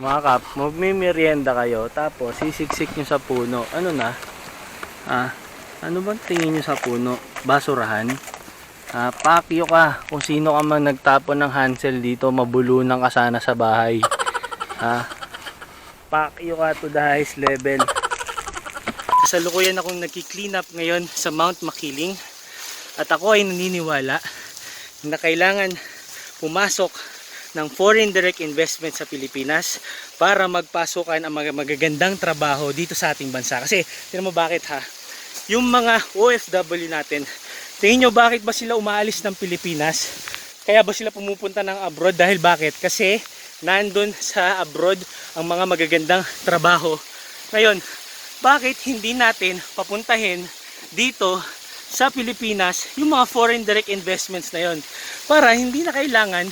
Mga kap, magmimerienda kayo, tapos sisiksik nyo sa puno. Ano na? Ah, ano bang tingin nyo sa puno? Basurahan? Ah, pakyo ka. Kung sino ka man nagtapon ng Hansel dito, mabulunan ka sana sa bahay. Ah, pakyo ka to the highest level. Kasalukuyan akong nagki-clean up ngayon sa Mount Makiling. At ako ay naniniwala na kailangan pumasok ng foreign direct investment sa Pilipinas para magpasukan ang magagandang trabaho dito sa ating bansa. Kasi, tinan mo bakit ha? Yung mga OFW natin, tingin nyo bakit ba sila umaalis ng Pilipinas? Kaya ba sila pumupunta ng abroad? Dahil bakit? Kasi nandun sa abroad ang mga magagandang trabaho. Ngayon, bakit hindi natin papuntahin dito sa Pilipinas yung mga foreign direct investments na yon para hindi na kailangan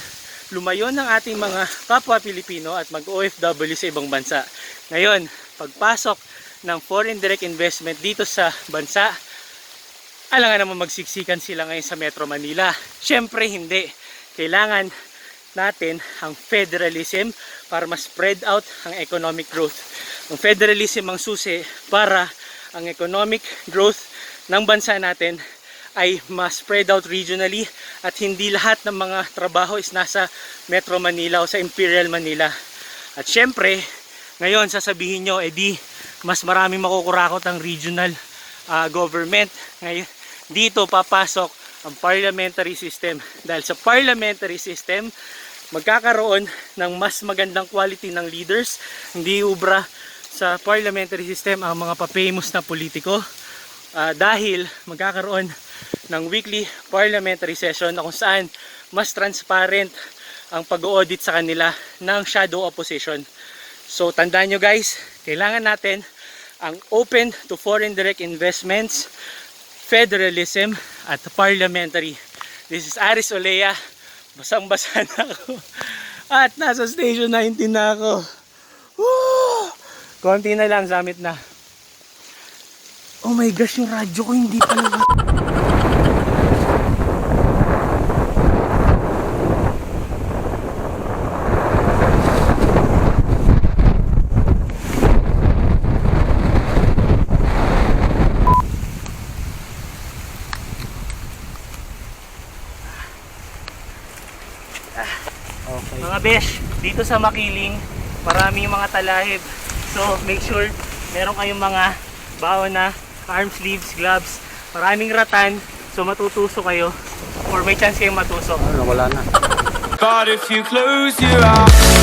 lumayo ng ating mga kapwa Pilipino at mag-OFW sa ibang bansa. Ngayon, pagpasok ng foreign direct investment dito sa bansa, alangan naman magsiksikan sila ngayon sa Metro Manila. Siyempre hindi. Kailangan natin ang federalism para mas spread out ang economic growth. Ang federalism ang susi para ang economic growth ng bansa natin ay mas spread out regionally at hindi lahat ng mga trabaho is nasa Metro Manila o sa Imperial Manila. At syempre, ngayon sasabihin nyo, edi mas maraming makukurakot ang regional ah, government. Ngayon, dito papasok ang parliamentary system. Dahil sa parliamentary system, magkakaroon ng mas magandang quality ng leaders. Hindi ubra sa parliamentary system ang mga papamous na politiko. Ah, dahil magkakaroon ng weekly parliamentary session na kung saan mas transparent ang pag-audit sa kanila ng shadow opposition. So tandaan nyo guys, kailangan natin ang open to foreign direct investments, federalism at parliamentary. This is Aris Olea. Basang-basa na ako. At nasa station 19 na ako. Woo! Konti na lang, samit na. Oh my gosh, yung radyo ko hindi pa. Okay. Mga besh, dito sa Makiling, maraming mga talahib. So, make sure meron kayong mga baon na arm sleeves, gloves, maraming ratan. So, matutuso kayo or may chance kayong matusok. Ano, wala na. But if you close your eyes